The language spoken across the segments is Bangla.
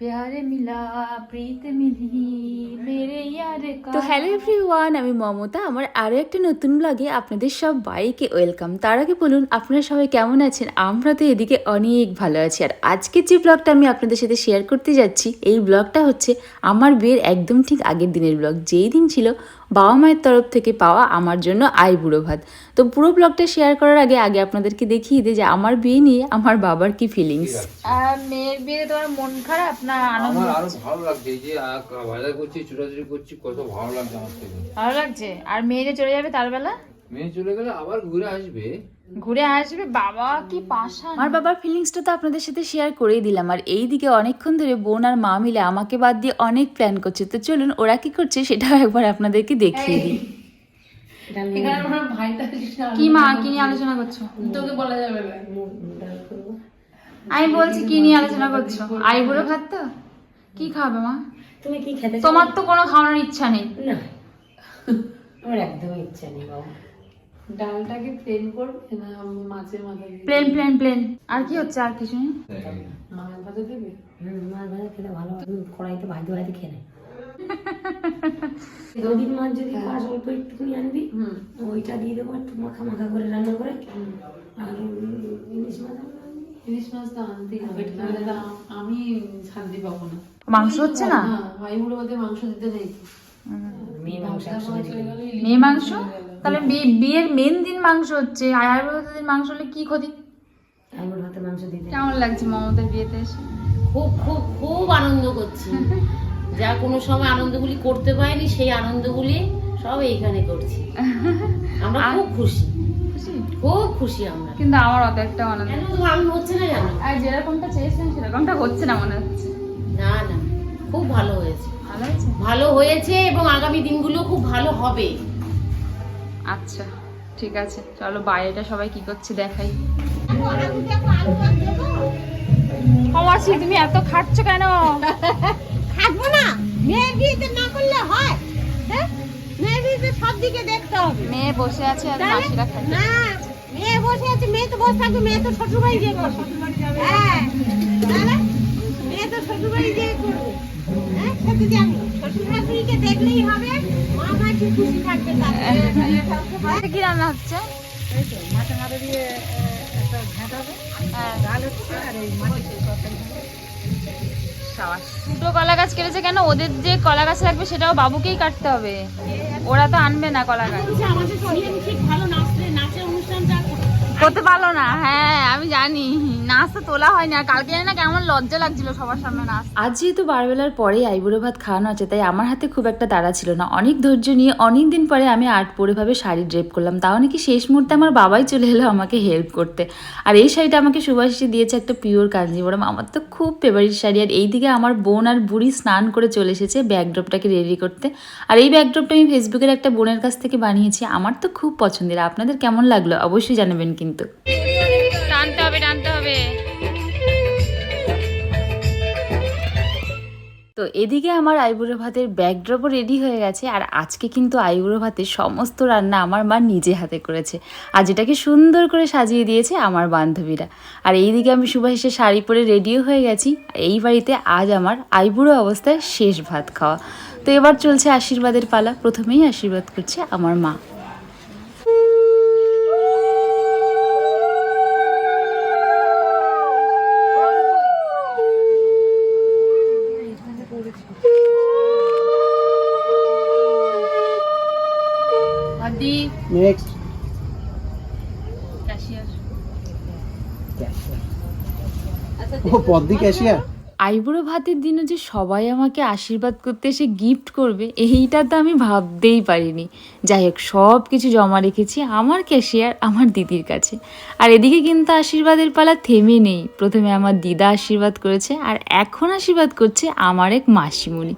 মিলা প্রীত মিলি মেরে তো হ্যালো এভরিওয়ান, আমি মমতা। আমার আরও একটা নতুন ব্লগে আপনাদের সব বাইকে ওয়েলকাম। তার আগে বলুন, আপনারা সবাই কেমন আছেন? আমরা তো এদিকে অনেক ভালো আছি। আর আজকের যে ব্লগটা আমি আপনাদের সাথে শেয়ার করতে যাচ্ছি, এই ব্লগটা হচ্ছে আমার বিয়ের একদম ঠিক আগের দিনের ব্লগ যেই দিন ছিল বাবা মায়ের তরফ থেকে পাওয়া আমার জন্য আই বুড়ো ভাত। তো পুরো ব্লগটা শেয়ার করার আগে আগে আপনাদেরকে দেখিয়ে দিই যে আমার বিয়ে নিয়ে আমার বাবার কি ফিলিংস আর মেয়ের বিয়ে তোমার মন খারাপ না আনন্দ? আমার আরও ভালো লাগছে যে বাজার করছি ছোটাছুটি করছি কত ভালো লাগছে আমার ভালো লাগছে? আর মেয়ে যে চলে যাবে তার বেলা মেয়ে চলে গেলে আবার ঘুরে আসবে। ঘুরে আসবে বাবা কি পাশা আমার বাবার ফিলিংসটা তো আপনাদের সাথে শেয়ার করেই দিলাম। আর এই দিকে অনেকক্ষণ ধরে বোন আর মা মিলে আমাকে বাদ দিয়ে অনেক প্ল্যান করছে। তো চলুন ওরা কি করছে সেটাও একবার আপনাদেরকে দেখিয়ে দিই। কি মা কি নিয়ে আলোচনা করছ? তোকে বলা যাবে না। আমি বলছি কি নিয়ে আলোচনা করছ? ভাত তো কি খাবে মা? তুমি কি খেতে তোমার তো কোনো খাওয়ানোর ইচ্ছা নেই। না। আমার একদমই ইচ্ছা নেই বাবা। ডালটাকে প্লেন করবে না মাছের মাথা প্লেন প্লেন প্লেন আর কি হচ্ছে আর কিছু নেই মাছ ভাজা দেবে? হুম মাছ ভাজা খেতে ভালো হয়। কড়াইতে ভাজতে ভাজতে খেয়ে নেয়। মাছ যদি পাস অল্প একটুখানি আনবি ওইটা দিয়ে দেবো একটু মাখা মাখা করে রান্না করে। আর ইলিশ মাছ ইলিশ মাছ তো আনতেই হবে আমি শান্তি পাবো না। মাংস হচ্ছে না? ভাই বুড়ো মধ্যে মাংস দিতে নেই। মেয়ে মাংস মেয়ে মাংস? তাহলে বিয়ে- বিয়ের মেন দিন মাংস হচ্ছে আর বুড়ো দিন মাংস হলে কি ক্ষতি? আমার হাতে মাংস দিতে। কেমন লাগছে মমতার বিয়েতে এসে? খুব খুব খুব আনন্দ করছি। যা কোনো সময় আনন্দগুলি করতে পারিনি সেই আনন্দগুলি সব এইখানে করছি। আমরা খুব খুশি। খুব খুশি আমরা। কিন্তু আমার অত একটা আনন্দ কেন তো হচ্ছে না জানো আর যেরকমটা চেয়েছিলাম সেরকমটা হচ্ছে না মনে হচ্ছে। না না। খুব ভালো হয়েছে। ভালো হয়েছে? ভালো হয়েছে এবং আগামী দিনগুলো খুব ভালো হবে। আচ্ছা ঠিক আছে। চলো বাইরেটা সবাই কি করছে দেখাই। কমাসি তুমি এত খাচ্ছ কেন? থাকব না। মেয়ের বিয়েতে না করলে হয়। হ্যাঁ? মেয়ের বিয়েতে সব দিকে দেখতে হবে। মেয়ে বসে আছে আর মাসিরা খাচ্ছে। না মেয়ে বসে আছে মেয়ে তো বসে থাকবে মেয়ে তো শ্বশুর বাড়ি দিয়ে করবে। হ্যাঁ মেয়ে তো শ্বশুর বাড়ি দিয়ে করবে। হ্যাঁ সেটা জানি শ্বশুর দেখলেই হবে। মা মাছি খুশি থাকবে কি রান্না হচ্ছে? সাবাস। দুটো কলা গাছ কেটেছে কেন? ওদের যে কলা গাছ লাগবে সেটাও বাবুকেই কাটতে হবে। ওরা তো আনবে না কলা গাছ আমাদের ঠিক ভালো করতে পারল না। হ্যাঁ আমি জানি। নাচ তো তোলা হয়নি আর কালকে জানি না কেমন লজ্জা লাগছিল সবার সামনে নাচ। আজ যেহেতু বারবেলার পরেই আইবুড়ো ভাত খাওয়ানো আছে, তাই আমার হাতে খুব একটা তাড়া ছিল না। অনেক ধৈর্য নিয়ে অনেক দিন পরে আমি আর্ট পরেভাবে শাড়ি ড্রেপ করলাম। তাও নাকি শেষ মুহূর্তে আমার বাবাই চলে এলো আমাকে হেল্প করতে। আর এই শাড়িটা আমাকে সুভাষিসে দিয়েছে একটা পিওর কাঞ্জিবরম। আমার তো খুব ফেভারিট শাড়ি। আর এইদিকে আমার বোন আর বুড়ি স্নান করে চলে এসেছে ব্যাকড্রপটাকে রেডি করতে। আর এই ব্যাকড্রপটা আমি ফেসবুকের একটা বোনের কাছ থেকে বানিয়েছি। আমার তো খুব পছন্দের। আপনাদের কেমন লাগল? অবশ্যই জানাবেন কিন্তু। টানতে হবে টানতে হবে। তো এদিকে আমার আইবুড়ো ভাতের ব্যাকড্রপও রেডি হয়ে গেছে আর আজকে কিন্তু আইবুড়ো ভাতের সমস্ত রান্না আমার মা নিজে হাতে করেছে। আর যেটাকে সুন্দর করে সাজিয়ে দিয়েছে আমার বান্ধবীরা। আর এইদিকে আমি সুভাষের শাড়ি পরে রেডিও হয়ে গেছি এই বাড়িতে আজ আমার আইবুড়ো অবস্থায় শেষ ভাত খাওয়া। তো এবার চলছে আশীর্বাদের পালা প্রথমেই আশীর্বাদ করছে আমার মা। ও পদ্মি আইবুড়ো ভাতের দিনে যে সবাই আমাকে আশীর্বাদ করতে এসে গিফট করবে, এইটা তো আমি ভাবতেই পারিনি। যাই হোক সব কিছু জমা রেখেছি আমার ক্যাশিয়ার আমার দিদির কাছে। আর এদিকে কিন্তু আশীর্বাদের পালা থেমে নেই। প্রথমে আমার দিদা আশীর্বাদ করেছে, আর এখন আশীর্বাদ করছে আমার এক মাসিমণি।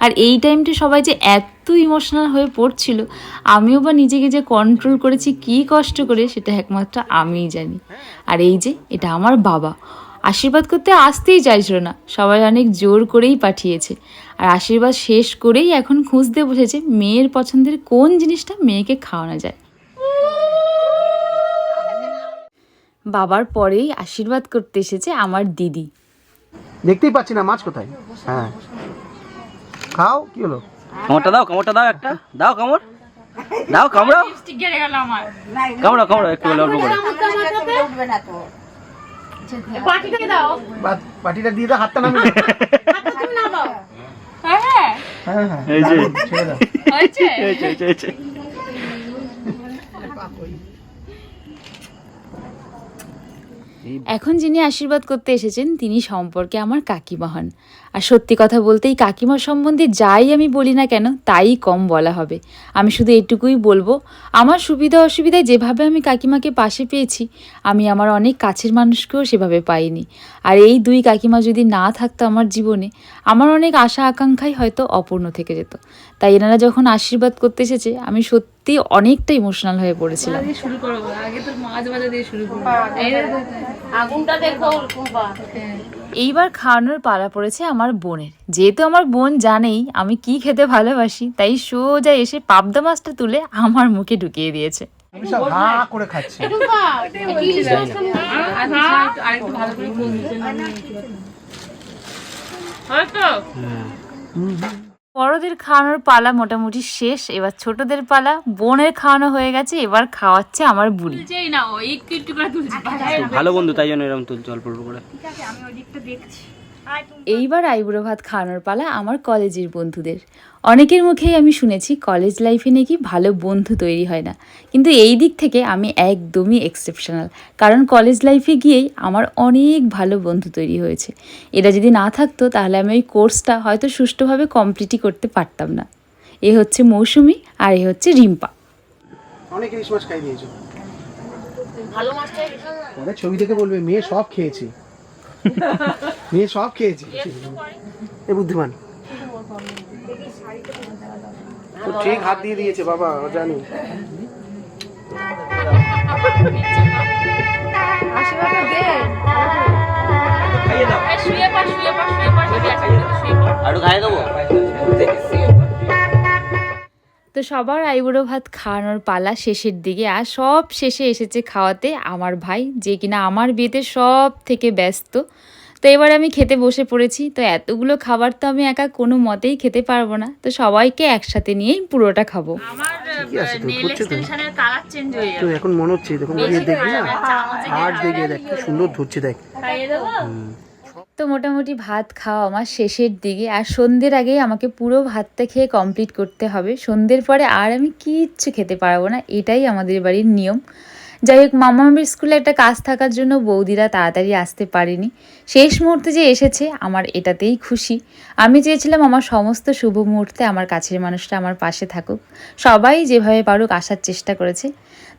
আর এই টাইমটা সবাই যে এত ইমোশনাল হয়ে পড়ছিল, আমিও বা নিজেকে যে কন্ট্রোল করেছি, কী কষ্ট করে, সেটা একমাত্র আমিই জানি। আর এই যে, এটা আমার বাবা। আশীর্বাদ করতে আসতেই চাইছিল না। সবাই অনেক জোর করেই পাঠিয়েছে। আর আশীর্বাদ শেষ করেই এখন খুঁজতে বসেছে মেয়ের পছন্দের কোন জিনিসটা মেয়েকে খাওয়ানো যায়। বাবার পরেই আশীর্বাদ করতে এসেছে আমার দিদি। দেখতেই পাচ্ছি না মাছ কোথায়। হ্যাঁ। খাও কি হলো? কামড়টা দাও কামড়টা দাও একটা। দাও কামড়। দাও কামড়াও কামড়াও কামড়াও একটু হলে অল্প করে। পাটিটাকে দাও। দিয়ে দাও হাতটা নামিয়ে দাও। হ্যাঁ হ্যাঁ। এই যে। ছেড়ে দাও। এই যে, এই যে, এই যে। এখন যিনি আশীর্বাদ করতে এসেছেন, তিনি সম্পর্কে আমার কাকিমা হন। আর সত্যি কথা বলতে, এই কাকিমা সম্বন্ধে যাই আমি বলি না কেন, তাই কম বলা হবে। আমি শুধু এটুকুই বলব, আমার সুবিধা অসুবিধায় যেভাবে আমি কাকিমাকে পাশে পেয়েছি, আমি আমার অনেক কাছের মানুষকেও সেভাবে পাইনি। আর এই দুই কাকিমা যদি না থাকতো আমার জীবনে, আমার অনেক আশা আকাঙ্ক্ষাই হয়তো অপূর্ণ থেকে যেত। তাই এনারা যখন আশীর্বাদ করতে এসেছে, আমি সত্যি অনেকটা ইমোশনাল হয়ে পড়েছিলাম। শুরু করব আগে তো মাছ ভাজা দিয়ে শুরু করব আগুনটা দেখো এইবার খাওয়ানোর পালা পড়েছে আমার বোনের। যেহেতু আমার বোন জানেই আমি কি খেতে ভালোবাসি তাই সোজা এসে পাবদা মাছটা তুলে আমার মুখে ঢুকিয়ে দিয়েছে। আমি করে খাচ্ছি। টুম্পা বড়দের খাওয়ানোর পালা মোটামুটি শেষ। এবার ছোটদের পালা বোনের খাওয়ানো হয়ে গেছে এবার খাওয়াচ্ছে আমার বুড়ি না ও একটু একটু করে তুলছি। ভালো বন্ধু তাই জন্য এরকম তুলছে অল্প অল্প করে। এইবার আইবুড়ো ভাত খাওয়ানোর পালা আমার কলেজের বন্ধুদের। অনেকের মুখেই আমি শুনেছি কলেজ লাইফে নাকি ভালো বন্ধু তৈরি হয় না। কিন্তু এই দিক থেকে আমি একদমই এক্সেপশনাল কারণ কলেজ লাইফে গিয়েই আমার অনেক ভালো বন্ধু তৈরি হয়েছে। এরা যদি না থাকতো তাহলে আমি ওই কোর্সটা হয়তো সুষ্ঠুভাবে কমপ্লিটই করতে পারতাম না। এ হচ্ছে মৌসুমি আর এ হচ্ছে রিম্পা। অনেক ইলিশ মাছ খাই দিয়েছ। ভালো পরে ছবি দেখে বলবে মেয়ে সব খেয়েছি। মেয়ে সব খেয়েছি। এ বুদ্ধিমান। ও ঠিক হাত দিয়ে দিয়েছে বাবা জানি। আরও খাই দেবো? তো সবার আইবুড়ো ভাত খাওয়ানোর পালা শেষের দিকে আর সব শেষে এসেছে খাওয়াতে আমার ভাই যে কিনা আমার বিয়েতে সব থেকে ব্যস্ত। তো এবার আমি খেতে বসে পড়েছি। তো এতগুলো খাবার তো আমি একা কোনো মতেই খেতে পারব না। তো সবাইকে একসাথে নিয়েই পুরোটা খাব। তো? এখন মনে হচ্ছে দেখুন না? দেখে দেখ কি সুন্দর ধরছে দেখ। তো মোটামুটি ভাত খাওয়া আমার শেষের দিকে। আর সন্ধ্যের আগেই আমাকে পুরো ভাতটা খেয়ে কমপ্লিট করতে হবে। সন্ধ্যের পরে আর আমি কিচ্ছু খেতে পারব না। এটাই আমাদের বাড়ির নিয়ম। যাই হোক, মামামের স্কুলে একটা কাজ থাকার জন্য বৌদিরা তাড়াতাড়ি আসতে পারেনি। শেষ মুহূর্তে যে এসেছে, আমার এটাতেই খুশি। আমি চেয়েছিলাম আমার সমস্ত শুভ মুহূর্তে আমার কাছের মানুষটা আমার পাশে থাকুক। সবাই যেভাবে পারুক আসার চেষ্টা করেছে।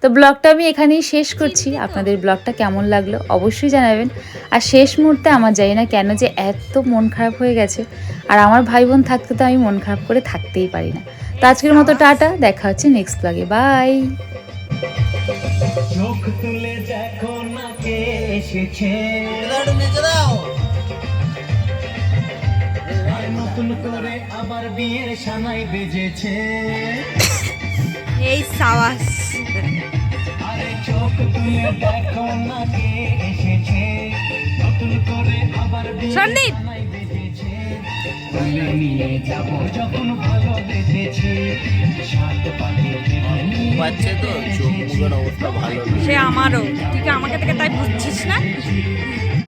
তো ব্লগটা আমি এখানেই শেষ করছি। আপনাদের ব্লগটা কেমন লাগল অবশ্যই জানাবেন। আর শেষ মুহূর্তে আমার জানি না কেন যে এত মন খারাপ হয়ে গেছে। আর আমার ভাই বোন থাকতে তো আমি মন খারাপ করে থাকতেই পারি না। তো আজকের মতো টাটা, দেখা হচ্ছে নেক্সট ব্লগে বাই তুলে দেখো না কে এসেছে। আর নতুন করে আবার বিয়ের সানাই বেজেছে। এই সাওয়াস আরে চোখ তুলে দেখো না কে এসেছে। নতুন করে আবার বিয়ের সন্দীপ! তুলে নিয়ে যাব যখন ভালো বেজেছে সাত পাখি বাচ্চা তো চোখ মুখের অবস্থা ভালো সে আমারও। তুই কি আমাকে থেকে তাই বুঝছিস না?